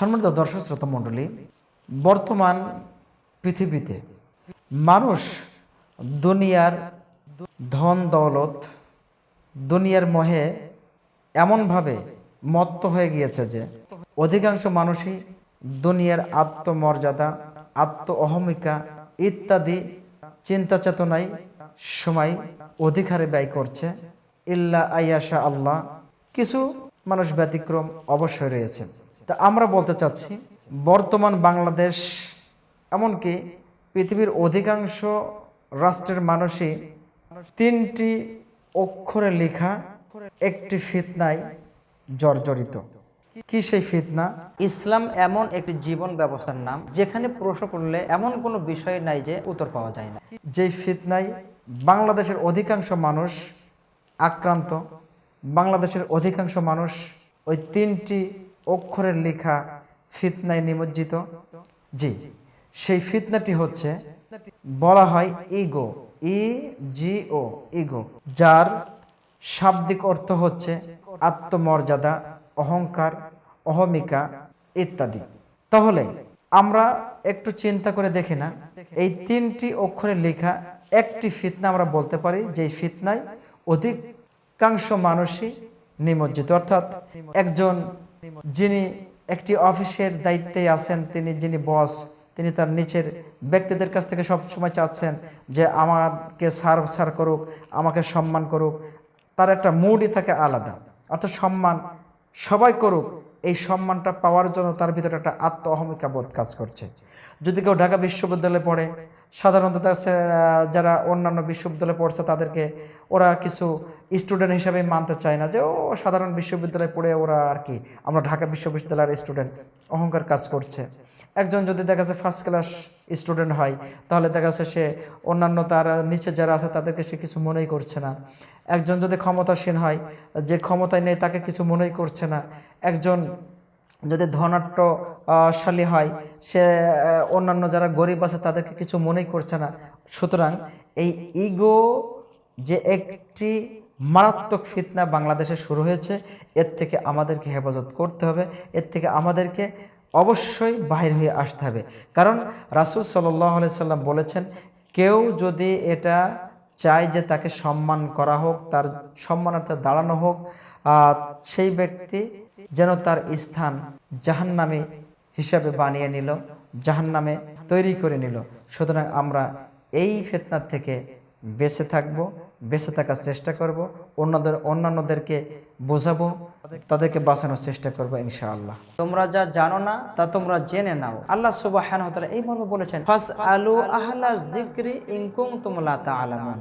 সম্মানিত দর্শক শ্রোতা মণ্ডলী, বর্তমান পৃথিবীতে মানুষ দুনিয়ার ধন দৌলত, দুনিয়ার মহে এমনভাবে মত্ত হয়ে গিয়েছে যে অধিকাংশ মানুষই দুনিয়ার আত্মমর্যাদা আত্ম অহমিকা ইত্যাদি চিন্তা চেতনায় সময় অধিকারে ব্যয় করছে। ইল্লা আয়াশা আল্লাহ, কিছু মানুষ ব্যতিক্রম অবশ্যই রয়েছে। তা আমরা বলতে চাচ্ছি বর্তমান বাংলাদেশ এমনকি পৃথিবীর অধিকাংশ রাষ্ট্রের মানুষই তিনটি অক্ষরে লেখা একটি ফিতনায় জর্জরিত। কি সেই ফিতনা? ইসলাম এমন একটি জীবন ব্যবস্থার নাম যেখানে প্রশ্ন করলে এমন কোনো বিষয় নাই যে উত্তর পাওয়া যায় না। যেই ফিতনায় বাংলাদেশের অধিকাংশ মানুষ আক্রান্ত বাংলাদেশের অধিকাংশ মানুষ ওই তিনটি অক্ষরের লেখা ফিতনায় নিমজ্জিত। জি, সেই ফিতনাটি হচ্ছে, বলা হয় ইগো ই জি ও ইগো যার শাব্দিক অর্থ হচ্ছে আত্মমর্যাদা, অহংকার, অহমিকা ইত্যাদি। তাহলে আমরা একটু চিন্তা করে দেখি না, এই তিনটি অক্ষরে লেখা একটি ফিতনা আমরা বলতে পারি যে ফিতনায় অধিকাংশ মানুষই নিমজ্জিত। অর্থাৎ একজন যিনি একটি অফিসের দায়িত্বে আছেন, তিনি যিনি বস, তিনি তার নিচের ব্যক্তিদের কাছ থেকে সব সময় চাচ্ছেন যে আমাকে সার্ভ, সার করুক, আমাকে সম্মান করুক। তার একটা মুডই থাকে আলাদা। অর্থাৎ সম্মান সবাই করুক, এই সম্মানটা পাওয়ার জন্য তার ভিতরে একটা আত্ম অহমিকা বোধ কাজ করছে। যদি কেউ ঢাকা বিশ্ববিদ্যালয়ে পড়ে সাধারণত যারা অন্যান্য বিশ্ববিদ্যালয়ে পড়ছে তাদেরকে ওরা কিছু স্টুডেন্ট হিসাবে মানতে চায় না। যে, ও সাধারণ বিশ্ববিদ্যালয়ে পড়ে ওরা আর কি, আমরা ঢাকা বিশ্ববিদ্যালয়ের স্টুডেন্ট অহংকার কাজ করছে। একজন যদি দেখা যাচ্ছে ফার্স্ট ক্লাস স্টুডেন্ট হয়, তাহলে দেখা যাচ্ছে সে অন্যান্য তার নিচে যারা আছে তাদেরকে সে কিছু মনেই করছে না। একজন যদি ক্ষমতাসীন হয়, যে ক্ষমতায় নেই তাকে কিছু মনেই করছে না। একজন যদি ধনাট্যশালী হয়, সে অন্যান্য যারা গরিব আছে তাদেরকে কিছু মনেই করছে না। সুতরাং এই ইগো যে একটি মারাত্মক ফিতনা বাংলাদেশে শুরু হয়েছে, এর থেকে আমাদেরকে হেফাজত করতে হবে। এর থেকে আমাদেরকে অবশ্যই বাহির হয়ে আসতে হবে। কারণ রাসুল সাল্লাহ সাল্লাম বলেছেন, কেউ যদি এটা চায় যে তাকে সম্মান করা হোক, তার সম্মানার্থে দাঁড়ানো হোক সেই ব্যক্তি যেন তার স্থান জাহান্নামে হিসাবে বানিয়ে নিল, জাহান্নামে তৈরি করে নিল। সুতরাং আমরা এই ফেতনার থেকে বেঁচে থাকব, বেঁচে থাকার চেষ্টা করব, অন্যদের, অন্যান্যদেরকে বোঝাবো, তাদেরকে বাঁচানোর চেষ্টা করব ইনশাআল্লাহ। তোমরা যা জানো না, তা তোমরা জেনে নাও। আল্লাহ তাআলা এই মর্মে বলেছেন ফাস আলু আহলা যিকরি ইন কুনতুম লা তা'লামুন